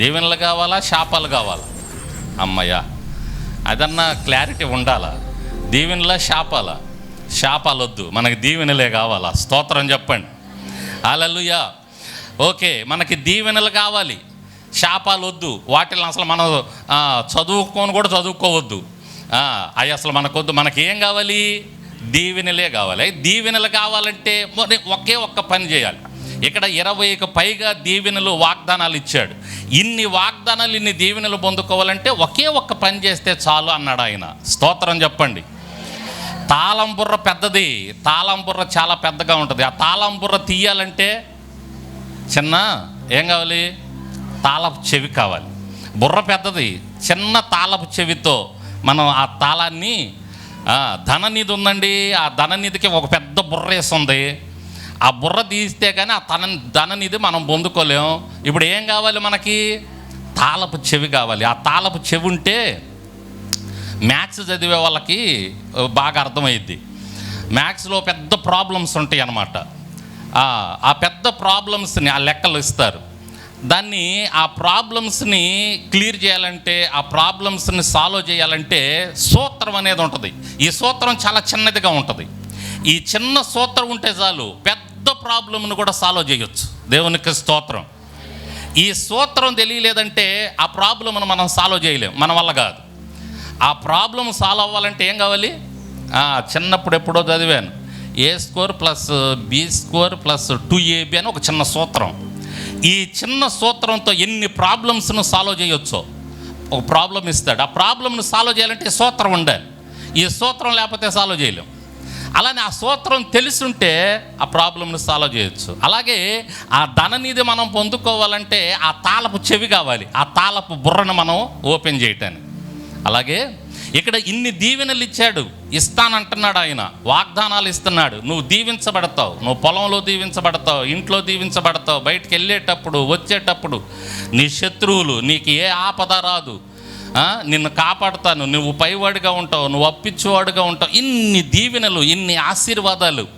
దీవెనలు కావాలా? శాపాలు కావాలా? అమ్మయ్యా అదన్నా క్లారిటీ ఉండాలా? దీవెనలా శాపాలా? శాపాలు వద్దు మనకి దీవెనలే కావాలా? స్తోత్రం చెప్పండి. అలలుయా ఓకే మనకి దీవెనలు కావాలి. శాపాలు వద్దు వాటిని అసలు మనం చదువుకొని కూడా చదువుకోవద్దు. అవి అసలు మనకొద్దు మనకి ఏం కావాలి? దీవెనలే కావాలి. దీవెనలు కావాలంటే ఒకే ఒక్క పని చేయాలి. ఇక్కడ ఇరవైకి పైగా దీవెనలు వాగ్దానాలు ఇచ్చాడు. ఇన్ని వాగ్దానాలు ఇన్ని దీవెనలు పొందుకోవాలంటే ఒకే ఒక్క పని చేస్తే చాలు అన్నాడు ఆయన. స్తోత్రం చెప్పండి. తాళం బుర్ర పెద్దది. తాళం బుర్ర చాలా పెద్దగా ఉంటుంది. ఆ తాళం బుర్ర తీయాలంటే చిన్న ఏం కావాలి? తాళపు చెవి కావాలి. బుర్ర పెద్దది. చిన్న తాళపు చెవితో మనం ఆ తాళాన్ని ధననిధి ఉందండి. ఆ ధననిధికి ఒక పెద్ద బుర్ర వేస్తుంది ఆ బుర్ర తీస్తే కానీ ఆ తన ధననిది మనం పొందుకోలేం. ఇప్పుడు ఏం కావాలి మనకి? తాళపు చెవి కావాలి. ఆ తాళపు చెవి ఉంటే మ్యాథ్స్ చదివే వాళ్ళకి బాగా అర్థమైద్ది. మ్యాథ్స్లో పెద్ద ప్రాబ్లమ్స్ ఉంటాయి అన్నమాట. ఆ పెద్ద ప్రాబ్లమ్స్ని ఆ లెక్కలు ఇస్తారు. దాన్ని ఆ ప్రాబ్లమ్స్ని క్లియర్ చేయాలంటే ఆ ప్రాబ్లమ్స్ని సాల్వ్ చేయాలంటే సూత్రం అనేది ఉంటుంది. ఈ సూత్రం చాలా చిన్నదిగా ఉంటుంది. ఈ చిన్న సూత్రం ఉంటే చాలు పెద్ద పెద్ద ప్రాబ్లమ్ను కూడా సాల్వ్ చేయొచ్చు. దేవునికి స్తోత్రం. ఈ సూత్రం తెలియలేదంటే ఆ ప్రాబ్లమ్ను మనం సాల్వ్ చేయలేం. మన వల్ల కాదు. ఆ ప్రాబ్లం సాల్వ్ అవ్వాలంటే ఏం కావాలి? చిన్నప్పుడు ఎప్పుడో చదివాను. A score plus B score plus two AB అని ఒక చిన్న సూత్రం. ఈ చిన్న సూత్రంతో ఎన్ని ప్రాబ్లమ్స్ను సాల్వ్ చేయొచ్చో ఒక ప్రాబ్లం ఇస్తాడు. ఆ ప్రాబ్లమ్ను సాల్వ్ చేయాలంటే సూత్రం ఉండాలి. ఈ సూత్రం లేకపోతే సాల్వ్ చేయలేం. అలానే ఆ సూత్రం తెలుసుంటే ఆ ప్రాబ్లమ్ను సాల్వ్ చేయొచ్చు. అలాగే ఆ ధననిధి మనం పొందుకోవాలంటే ఆ తాళపు చెవి కావాలి. ఆ తాళపు బుర్రను మనం ఓపెన్ చేయటానికి. అలాగే ఇక్కడ ఇన్ని దీవెనలు ఇచ్చాడు. ఇస్తానంటున్నాడు ఆయన. వాగ్దానాలు ఇస్తున్నాడు. నువ్వు దీవించబడతావు. నువ్వు పొలంలో దీవించబడతావు. ఇంట్లో దీవించబడతావు. బయటికి వెళ్ళేటప్పుడు వచ్చేటప్పుడు నీ శత్రువులు నీకు ఏ ఆపద రాదు. నిన్ను కాపాడుతాను నువ్వు పైవాడిగా ఉంటావు నువ్వు అప్పించేవాడుగా ఉంటావు. ఇన్ని దీవెనలు ఇన్ని ఆశీర్వాదాలు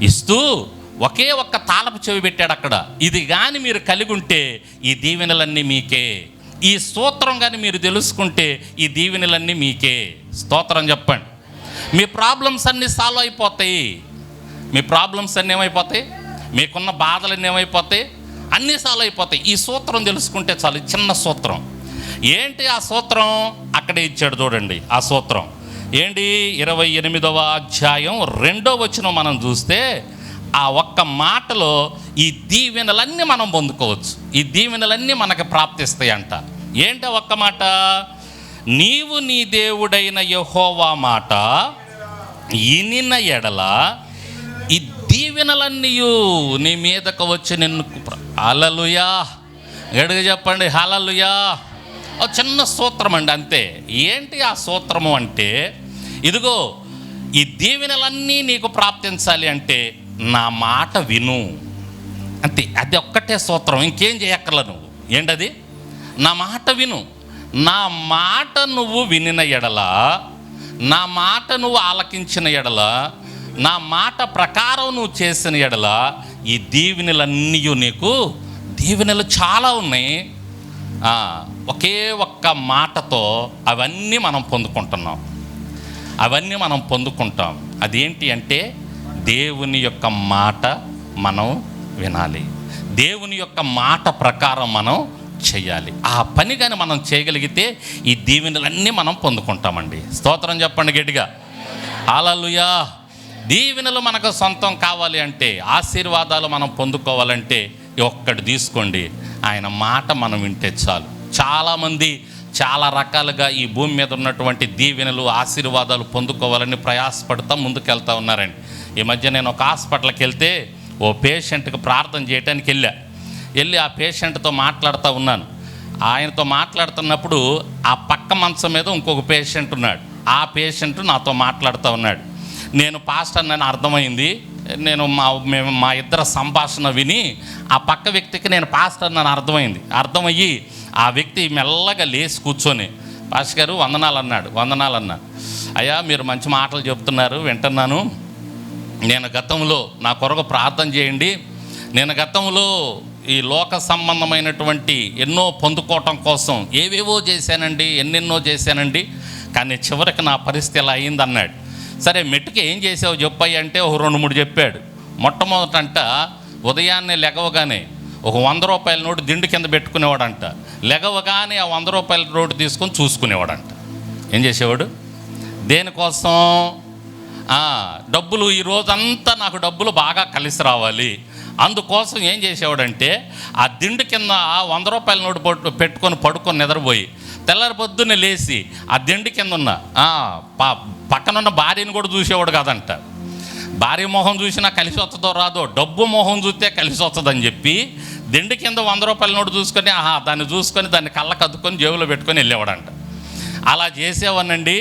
ఇస్తూ ఒకే ఒక్క తాళపు చెవి పెట్టాడు అక్కడ. ఇది కానీ మీరు కలిగి ఉంటే ఈ దీవెనలన్నీ మీకే. ఈ సూత్రం కానీ మీరు తెలుసుకుంటే ఈ దీవెనలన్నీ మీకే. స్తోత్రం చెప్పండి. మీ ప్రాబ్లమ్స్ అన్నీ సాల్వ్ అయిపోతాయి. మీ ప్రాబ్లమ్స్ అన్నీ ఏమైపోతాయి? మీకున్న బాధలన్నీ ఏమైపోతాయి? అన్నీ సాల్వ్ అయిపోతాయి. ఈ సూత్రం తెలుసుకుంటే చాలు చిన్న సూత్రం ఏంటి ఆ సూత్రం? అక్కడే ఇచ్చాడు చూడండి ఆ సూత్రం. ఏంటి? ఇరవై ఎనిమిదవ అధ్యాయం రెండో వచనం మనం చూస్తే ఆ ఒక్క మాటలో ఈ దీవెనలన్నీ మనం పొందుకోవచ్చు. ఈ దీవెనలన్నీ మనకు ప్రాప్తిస్తాయి అంట ఏంటి ఆ ఒక్క మాట? నీవు నీ దేవుడైన యహోవా మాట ఇనిన ఎడల ఈ దీవెనలన్నీ నీ మీదకు వచ్చి నిన్ను అలలుయా ఎడుగు చెప్పండి హలలుయా చిన్న సూత్రం అండి అంతే. ఏంటి ఆ సూత్రము అంటే ఇదిగో ఈ దీవెనలన్నీ నీకు ప్రాప్తించాలి అంటే నా మాట విను. అంతే అది ఒక్కటే సూత్రం ఇంకేం చేయక్కర్ల నువ్వు. ఏంటది? నా మాట విను. నా మాట నువ్వు వినిన ఎడల నా మాట నువ్వు ఆలకించిన ఎడల నా మాట ప్రకారం నువ్వు చేసిన ఎడల ఈ దీవెనలన్నీ నీకు దీవెనలు చాలా ఉన్నాయి. ఒకే ఒక్క మాటతో అవన్నీ మనం పొందుకుంటున్నాం. అవన్నీ మనం పొందుకుంటాం. అదేంటి అంటే దేవుని యొక్క మాట మనం వినాలి. దేవుని యొక్క మాట ప్రకారం మనం చేయాలి ఆ పని కానీ మనం చేయగలిగితే ఈ దీవెనలన్నీ మనం పొందుకుంటామండి. స్తోత్రం చెప్పండి గట్టిగా. అలలుయా దీవెనలు మనకు సొంతం కావాలి అంటే ఆశీర్వాదాలు మనం పొందుకోవాలంటే ఒక్కటి తీసుకోండి. ఆయన మాట మనం వింటే చాలు. చాలామంది చాలా రకాలుగా ఈ భూమి మీద ఉన్నటువంటి దీవెనలు ఆశీర్వాదాలు పొందుకోవాలని ప్రయాసపడుతూ ముందుకెళ్తా ఉన్నారండి. ఈ మధ్య నేను ఒక హాస్పిటల్కి వెళ్తే ఓ పేషెంట్కి ప్రార్థన చేయడానికి వెళ్ళా. వెళ్ళి ఆ పేషెంట్తో మాట్లాడుతూ ఉన్నాను. ఆయనతో మాట్లాడుతున్నప్పుడు ఆ పక్క మంచం మీద ఇంకొక పేషెంట్ ఉన్నాడు. ఆ పేషెంట్ నాతో మాట్లాడుతూ ఉన్నాడు. నేను పాస్టర్ నన్ను అర్థమైంది. నేను మా మేము మా ఇద్దరు సంభాషణ విని ఆ పక్క వ్యక్తికి నేను పాస్టర్ నన్ను అర్థమైంది. అర్థమయ్యి ఆ వ్యక్తి మెల్లగా లేచి కూర్చొని పాస్ గారు వందనాలు అన్నాడు. వందనాలు అన్నాడు. అయ్యా మీరు మంచి మాటలు చెప్తున్నారు వింటున్నాను. నేను గతంలో నా కొరకు ప్రార్థన చేయండి. నేను గతంలో ఈ లోక సంబంధమైనటువంటి ఎన్నో పొందుకోవటం కోసం ఏవేవో చేశానండి ఎన్నెన్నో చేశానండి కానీ చివరికి నా పరిస్థితి ఇలా అయిందన్నాడు. సరే మెట్టుకి ఏం చేసావు చెప్పాయి అంటే ఒక రెండు మూడు చెప్పాడు. మొట్టమొదటంట ఉదయాన్నే లెగవగానే ఒక వంద రూపాయల నోటు దిండు కింద పెట్టుకునేవాడంట. లెగవగానే ఆ వంద రూపాయల నోటు తీసుకొని చూసుకునేవాడంట. ఏం చేసేవాడు? దేనికోసం? డబ్బులు ఈ రోజంతా నాకు డబ్బులు బాగా కలిసి రావాలి. అందుకోసం ఏం చేసేవాడంటే ఆ దిండు కింద ఆ వంద రూపాయల నోటు పట్టు పెట్టుకొని పడుకొని నిద్రపోయి తెల్లారి పొద్దున్నే లేచి ఆ దిండి కింద ఉన్న పక్కనున్న భార్యను కూడా చూసేవాడు కాదంట. భార్య మొహం చూసినా కలిసి వస్తుందో రాదో డబ్బు మొహం చూస్తే కలిసి వస్తుందని చెప్పి దిండి కింద వంద రూపాయల నోటు చూసుకొని ఆహా దాన్ని చూసుకొని దాన్ని కళ్ళ అద్దుకొని జేబులో పెట్టుకొని వెళ్ళేవాడంట. అలా చేసేవానండి.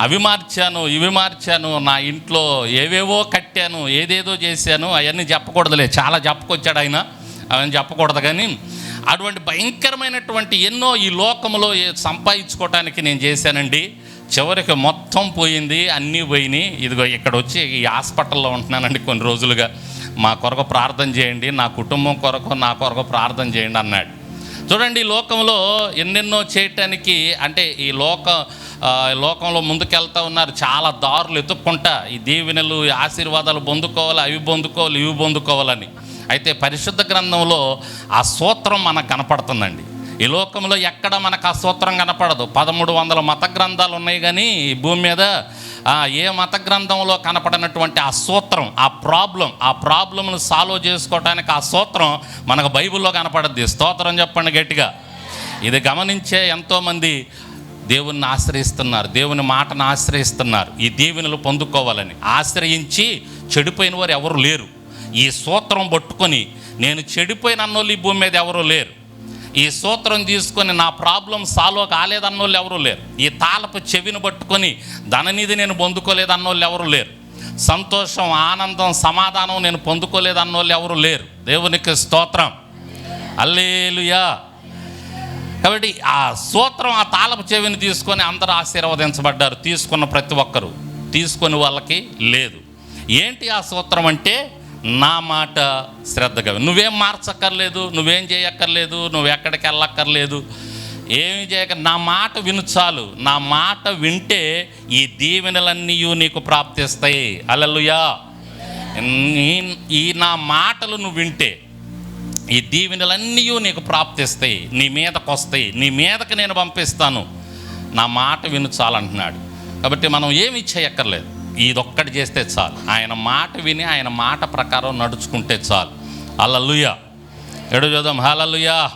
అవి మార్చాను ఇవి మార్చాను నా ఇంట్లో ఏవేవో కట్టాను ఏదేదో చేశాను అవన్నీ చెప్పకూడదులే చాలా చెప్పుకొచ్చాడు ఆయన. అవన్నీ చెప్పకూడదు కానీ అటువంటి భయంకరమైనటువంటి ఎన్నో ఈ లోకంలో సంపాదించుకోవటానికి నేను చేశానండి. చివరికి మొత్తం పోయింది అన్నీ పోయినాయి. ఇదిగో ఇక్కడ వచ్చి ఈ హాస్పిటల్లో ఉంటున్నానండి కొన్ని రోజులుగా. మా కొరకు ప్రార్థన చేయండి నా కుటుంబం కొరకు నా కొరకు ప్రార్థన చేయండి అన్నాడు. చూడండి ఈ లోకంలో ఎన్నెన్నో చేయటానికి అంటే ఈ లోక లోకంలో ముందుకెళ్తా ఉన్నారు. చాలా దారులు ఎత్తుక్కుంటా. ఈ దీవెనలు ఈ ఆశీర్వాదాలు పొందుకోవాలి అవి పొందుకోవాలి ఇవి పొందుకోవాలని. అయితే పరిశుద్ధ గ్రంథంలో ఆ సూత్రం మనకు కనపడుతుందండి. ఈ లోకంలో ఎక్కడ మనకు ఆ సూత్రం కనపడదు. పదమూడు వందల మత గ్రంథాలు ఉన్నాయి కానీ ఈ భూమి మీద ఏ మత గ్రంథంలో కనపడినటువంటి ఆ సూత్రం ఆ ప్రాబ్లం ఆ ప్రాబ్లంను సాల్వ్ చేసుకోవడానికి ఆ సూత్రం మనకు బైబిల్లో కనపడద్ది. స్తోత్రం చెప్పండి గట్టిగా. ఇది గమనించే ఎంతోమంది దేవుణ్ణి ఆశ్రయిస్తున్నారు దేవుని మాటను ఆశ్రయిస్తున్నారు ఈ దీవెనలు పొందుకోవాలని. ఆశ్రయించి చెడిపోయిన వారు ఎవరు లేరు. ఈ సూత్రం పట్టుకొని నేను చెడిపోయిన అన్నోళ్ళు ఈ భూమి మీద ఎవరూ లేరు. ఈ సూత్రం తీసుకొని నా ప్రాబ్లం సాల్వ్ కాలేదన్నోళ్ళు ఎవరూ లేరు. ఈ తాలపు చెవిని పట్టుకొని ధననిధి నేను పొందుకోలేదు అన్నోళ్ళు లేరు. సంతోషం ఆనందం సమాధానం నేను పొందుకోలేదు అన్నోళ్ళు లేరు. దేవునికి స్తోత్రం. అల్లేలుయా కాబట్టి ఆ సూత్రం ఆ తాళపు చెవిని తీసుకొని అందరూ ఆశీర్వదించబడ్డారు. తీసుకున్న ప్రతి ఒక్కరు తీసుకొని వాళ్ళకి లేదు. ఏంటి ఆ సూత్రం అంటే నా మాట శ్రద్ధగా నువ్వేం మార్చక్కర్లేదు నువ్వేం చేయక్కర్లేదు నువ్వు ఎక్కడికి వెళ్ళక్కర్లేదు ఏమి చేయక నా మాట విను చాలు. నా మాట వింటే ఈ దీవెనలన్నీ నీకు ప్రాప్తిస్తాయి. అలలుయా ఈ- ఈ నా మాటలు నువ్వు వింటే ఈ దీవెనలన్నీ నీకు ప్రాప్తిస్తాయి. నీ మీదకు వస్తాయి. నీ మీదకి నేను పంపిస్తాను. నా మాట విను చాలంటున్నాడు. కాబట్టి మనం ఏమి చేయక్కర్లేదు. ఇదొక్కటి చేస్తే చాలు. ఆయన మాట విని ఆయన మాట ప్రకారం నడుచుకుంటే చాలు. అల్లలుయా ఎడు చూద్దాం. హలలుయా